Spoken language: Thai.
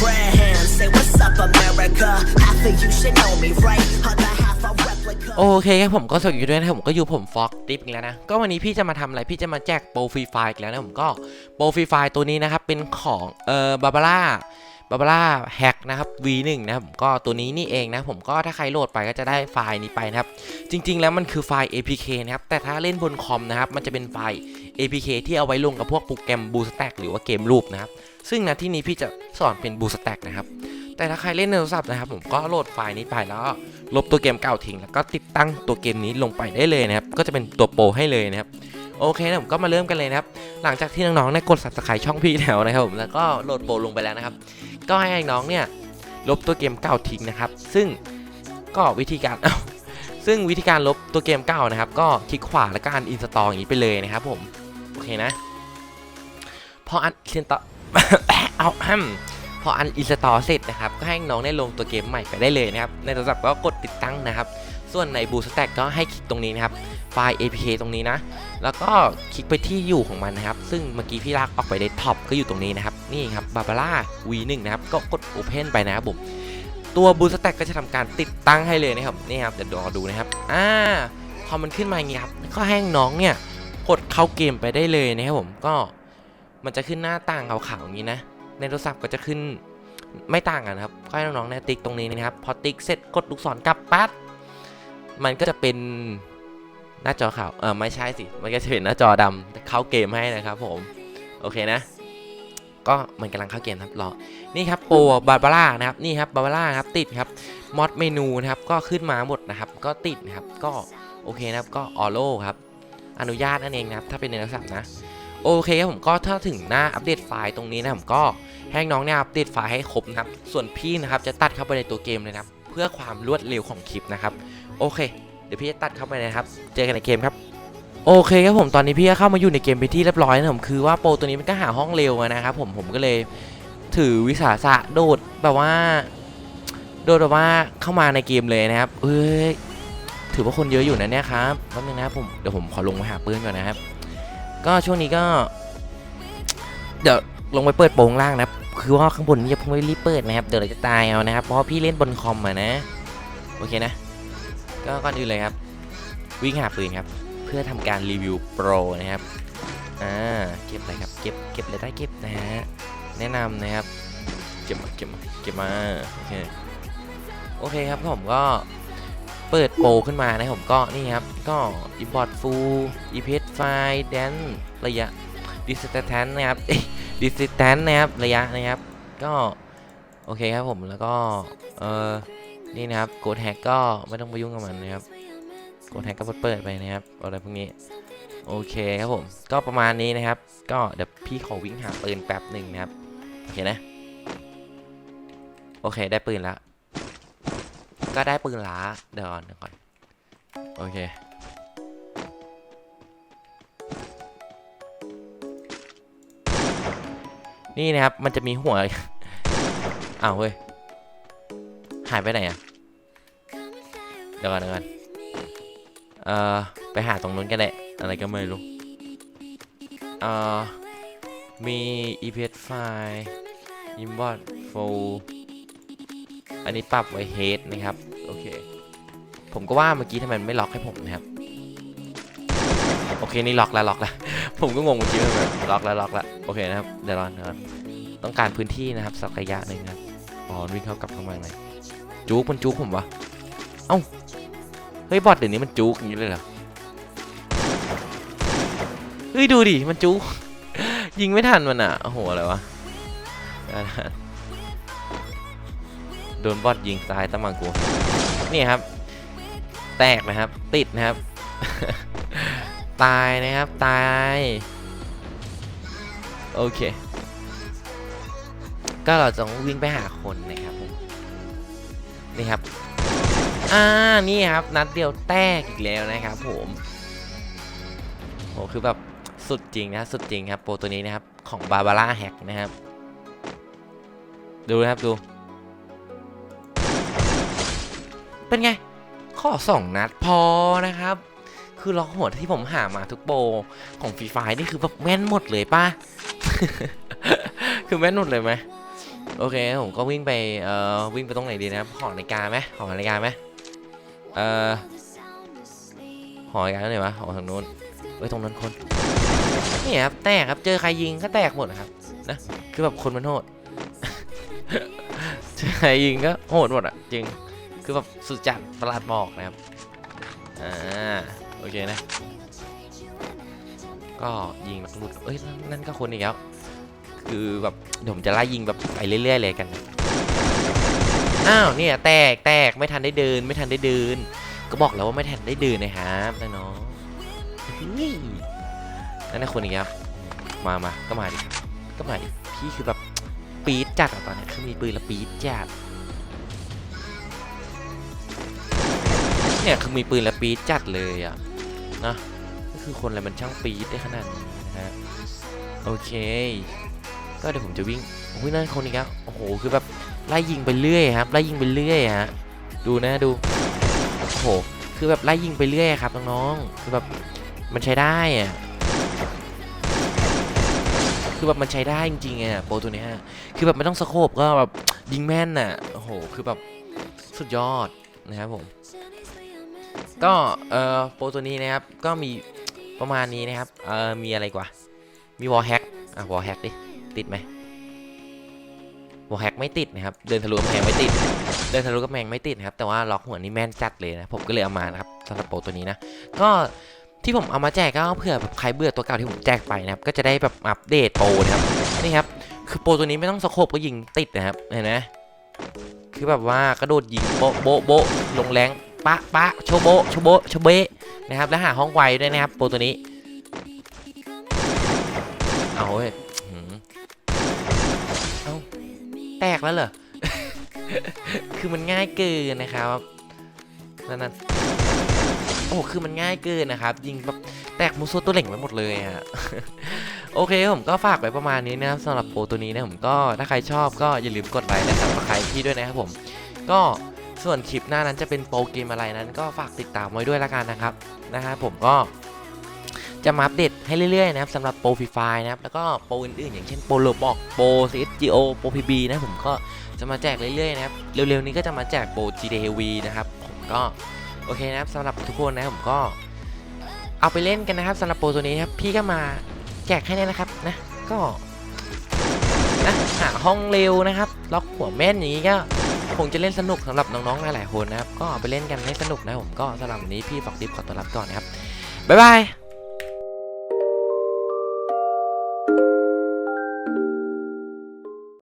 prayer hands. Say what's up, America. Half of you should know me, right? Other half a replica. โอเคครับผมก็สวัสดีด้วยนะครับผมก็อยู่ผมฟ็อกดิปอีกแล้วนะ ก็วันนี้พี่จะมาทำอะไร พี่จะมาแจกโปรฟรีไฟล์อีกแล้วนะผมก็โปรฟรีไฟล์ตัวนี้นะครับ เป็นของเอ่อบาบาร่า บาบาร่าแฮกนะครับ V1 นะครับผมก็ตัวนี้นี่เองนะผมก็ถ้าใครโหลดไปก็จะได้ไฟล์นี้ไปนะครับ จริง ๆ แล้วมันคือไฟล์ APK นะครับ แต่ถ้าเล่นบนคอมนะครับมันจะเป็นไฟล์ APK ที่เอาไว้ลงกับพวกโปรแกรม BoostStack หรือว่าเกมรูปนะครับ ซึ่งนะที่นี้พี่จะสอนเป็น BoostStack นะครับ แต่ถ้าใครเล่นในโทรศัพท์นะครับผมก็โหลดไฟล์นี้ไปแล้วลบตัวเกมเก่าทิ้งแล้วก็ติดตั้งตัวเกมนี้ลงไปได้เลยนะครับก็จะเป็นตัวโปรให้เลยนะครับโอเคนะผมก็มาเริ่มกันเลยนะครับ หลังจากที่น้องๆได้กด subscribe ช่องพี่แล้วนะครับผมแล้วก็โหลดโปรลงไปแล้วนะครับ ก็ให้น้องเนี่ยลบตัวเกมเก่าทิ้งนะครับ ซึ่งก็วิธีการซึ่งวิธีการลบตัวเกมเก่านะครับ ก็คลิกขวาแล้วก็อันอินสตอลอย่างนี้ไปเลยนะครับผมโอเคนะพออันอินสตอเอาแฮม ออันอินสตอลเสร็จนะครับก็ให้น้องได้ลงตัวเกมใหม่ไปได้เลยนะครับในโทรศัพท์ก็กดติดตั้งนะครับ ส่วนในบูสแต็กก็ให้คลิกตรงนี้นะครับไฟล์ APK ตรงนี้นะ แล้วก็คลิกไปที่อยู่ของมันนะครับ ซึ่งเมื่อกี้พี่ลากออกไปได้ท็อปก็อยู่ตรงนี้นะครับ นี่ครับบาบาร่า V1 นะครับ ก็กด Open ไปนะครับผม ตัวบูสแต็กก็จะทำการติดตั้งให้เลยนะครับ นี่ครับ เดี๋ยวรอดูนะครับ อ่า พอมันขึ้นมาอย่างนี้ครับ ก็ให้น้องเนี่ย กดเข้าเกมไปได้เลยนะครับผม ก็มันจะขึ้นหน้าต่างขาวๆอย่างนี้นะ ในโทรศัพท์ก็จะขึ้นไม่ต่างกันนะครับก็ให้น้องๆเนี่ยติ๊กตรงนี้นะครับ พอติ๊กเสร็จกดลูกศรกลับปั๊บมันก็จะเป็นหน้าจอขาวเออไม่ใช่สิ มันก็จะเป็นหน้าจอดำเข้าเกมให้นะครับผม โอเคนะ ก็มันกำลังเข้าเกมครับรอนี่ครับโปรบาร์บาร่านะครับนี่ครับบาร์บาร่าครับติดครับมอดเมนูนะครับก็ขึ้นมาหมดนะครับ ก็ติดนะครับก็โอเคนะครับก็ออโลครับอนุญาตนั่นเองนะครับ ถ้าเป็นในโทรศัพท์นะ โอเคครับผมก็ถ้าถึงหน้าอัปเดตไฟล์ตรงนี้นะผมก็ให้น้องเนี่ยอัปเดตไฟล์ให้ครบนะครับส่วนพี่นะครับจะตัดเข้าไปในตัวเกมเลยนะครับเพื่อความรวดเร็วของคลิปนะครับโอเค เดี๋ยวพี่จะตัดเข้าไปนะครับ เจอกันในเกมครับโอเคครับผมตอนนี้พี่ก็เข้ามาอยู่ในเกมไปที่เรียบร้อยนะผมคือว่าโปรตัวนี้มันก็หาห้องเร็วนะครับผมผมก็เลยถือวิสาสะโดดแบบว่า โดดแบบว่าเข้ามาในเกมเลยนะครับเอ้ยถือว่าคนเยอะอยู่นะเนี่ยครับแป๊บนึงนะครับผมเดี๋ยวผมขอลงไปหาปืนก่อนนะครับ ก็ช่วงนี้ก็ เดี๋ยวลงไปเปิดโปรงล่างนะครับ คือว่าข้างบนนี่อย่าเพิ่งไปรีบเปิดนะครับ เดี๋ยวเราจะตายเอานะครับ เพราะพี่เล่นบนคอมอะนะ โอเคนะ ก็ก่อนอื่นเลยครับ วิ่งหาปืนครับ เพื่อทำการรีวิวโปรนะครับ อ่า เก็บอะไรครับ เก็บ เก็บเลยได้เก็บนะฮะ แนะนำนะครับ เก็บมา เก็บมา เก็บมา โอเค โอเคครับผมก็เปิดโปรขึ้นมานะผมก็นี่ครับ ก็ import full epis file dan ระยะ distance นะครับ distance นะครับระยะนะครับก็โอเคครับผมแล้วก็เออนี่นะครับ code hack ก็ไม่ต้องไปยุ่งกับมันนะครับ code hack ก็เปิดไปนะครับอะไรพวกนี้โอเคครับผมก็ประมาณนี้นะครับ ก็เดี๋ยวพี่ขอวิ่งหาปืนแป๊บหนึ่งนะครับโอเคนะโอเคได้ปืนแล้วก็ได้ปืนล้าเดี๋ยวก่อนเดี๋ยวก่อนโอเค นี่นะครับ มันจะมีหัวอ้าวเว้ย หายไปไหนอะเดี๋ยวก่อนเดี๋ยวก่อนเอ่อ ไปหาตรงนู้นกันแหละ อะไรก็ไม่รู้ เอ่อ มี EPS file import full อันนี้ปรับไว้ head นะครับ โอเค ผมก็ว่าเมื่อกี้ทำไมมันไม่ล็อกให้ผมนะครับ โอเค นี่ล็อกแล้วล็อกแล้ว ผมก็งงเมื่อกี้แบบล็อกแล้วล็อกแล้วโอเคนะครับเดี๋ยวรอเดี๋ยวรอต้องการพื้นที่นะครับสักระยะหนึ่งครับอ๋อวิ่งเข้ากลับเข้ามาเลยจุกมันจุกผมวะเอ้าเฮ้ยบอทเดี๋ยวนี้มันจุกอย่างนี้เลยเหรอเฮ้ยดูดิมันจุกยิงไม่ทันมันอะโอ้โหอะไรวะโดนบอทยิงตายตะมังกูนี่ครับ แตกนะครับ ติดนะครับ ตายนะครับ ตาย โอเค ก็เราจะวิ่งไปหาคนนะครับผมนี่ครับ อ่า นี่ครับ นัดเดียวแตกอีกแล้วนะครับผมโหคือแบบสุดจริงนะสุดจริงครับ โปรตัวนี้นะครับ ของบาบาร่าแฮกนะครับ ดูนะครับดู เป็นไง ข้อสองนัดพอนะครับ คือล็อกหัวที่ผมหามาทุกโปรของฟรีไฟนี่คือแบบแม่นหมดเลยป่ะคือแม่นหมดเลยไหมโอเคผมก็วิ่งไปเอ่อวิ่งไปตรงไหนดีนะหอนาฬิกาไหมหอนาฬิกาไหมเอ่อหอนาฬิกาตรงไหนวะหอทางโน้นเอ้ยตรงนั้นคนนี่ครับแตกครับเจอใครยิงก็แตกหมดครับนะคือแบบคนมันโหดเจอใครยิงก็โหดหมดอะจริงคือแบบสุดจัดประหลาดบอกนะครับอ่า โอเคนะ ก็ยิงนักลุดเอ้ยนั่นก็คนอีกแล้ว คือแบบเดี๋ยวผมจะไล่ยิงแบบไปเรื่อยๆเลยกัน อ้าวเนี่ยแตกแตกไม่ทันได้เดิน ไม่ทันได้เดิน ก็บอกแล้วว่าไม่ทันได้เดินนะครับน้องๆเฮ้ยนั่นนะคนอีกแล้วมามาก็มาดิก็มาดิพี่คือแบบปี๊ดจัดอะตอนนี้คือมีปืนและปี๊ดจัดเนี่ยคือมีปืนและปี๊ดจัดเลยอะ นะก็คือคนอะไรมันช่างปี๊ดได้ขนาดนี้นะฮะโอเค ก็เดี๋ยวผมจะวิ่งโอ้ยนั่นคนอีกแล้วโอ้โหคือแบบไล่ยิงไปเรื่อยครับไล่ยิงไปเรื่อยฮะดูนะดูโอ้โหคือแบบไล่ยิงไปเรื่อยครับน้องๆคือแบบมันใช้ได้อะคือแบบมันใช้ได้จริงๆอะโปรตัวนี้ยคือแบบไม่ต้องสโคบก็แบบยิงแม่นน่ะโอ้โหคือแบบสุดยอดนะครับผม ก็เอ่อโปรตัวนี้นะครับก็มีประมาณนี้นะครับเอ่อมีอะไรกว่า มีวอลแฮกอะวอลแฮกดิติดไหมวอลแฮกไม่ติดนะครับเดินทะลุกำแพงไม่ติด เดินทะลุกำแพงไม่ติดนะครับแต่ว่าล็อกหัวนี่แม่นจัดเลยนะผมก็เลยเอามานะครับสำหรับโปรตัวนี้นะก็ที่ผมเอามาแจกก็เผื่อแบบใครเบื่อตัวเก่าที่ผมแจกไปนะครับก็จะได้แบบอัปเดตโปรนะครับนี่ครับคือโปรตัวนี้ไม่ต้องสโคบก็ยิงติดนะครับเห็นไหมคือแบบว่ากระโดดยิงโบะโบะโบะลงแรง ปะปะโชโบโชโบโชเบะนะครับแล้วหาห้องไวด้วยนะครับโปรตัวนี้เอาเว้ยเอาแตกแล้วเหรอ คือมันง่ายเกินนะครับนั่นนั่นโอ้คือมันง่ายเกินนะครับ ยิงแบบแตกมูโซตัวเหล่งไปหมดเลยอะโอเคผมก็ฝากไว้ประมาณนี้นะครับสำหรับโปรตัวนี้นะผมก็ถ้าใครชอบก็อย่าลืมกดไลค์และซับสไครต์พี่ด้วยนะครับผม ก็ ส่วนคลิปหน้านั้นจะเป็นโปรเกมอะไรนั้น ก็ฝากติดตามไว้ด้วยละกันนะครับนะฮะผมก็จะมาอัปเดตให้เรื่อยๆนะครับสำหรับโปรฟรีไฟนะครับแล้วก็โปรอื่นๆ อย่างเช่นโปรโลบอกโปร CSGO โอโปร PB นะผมก็จะมาแจกเรื่อยๆนะครับเร็วๆนี้ก็จะมาแจกโปร GTV นะครับผมก็โอเคนะครับสำหรับทุกคนนะผมก็เอาไปเล่นกันนะครับสำหรับโปรตัวนี้นะครับพี่ก็มาแจกให้แน่นะครับนะก็นะหาห้องเร็วนะครับ ล็อกหัวแม่นอย่างนี้ก็ คงจะเล่นสนุกสำหรับน้องๆ หลายๆคนนะครับ ก็ไปเล่นกันให้สนุกนะผม ก็สำหรับวันนี้พี่ฝากดิฟขอตัวรับก่อนนะครับ บ๊ายบาย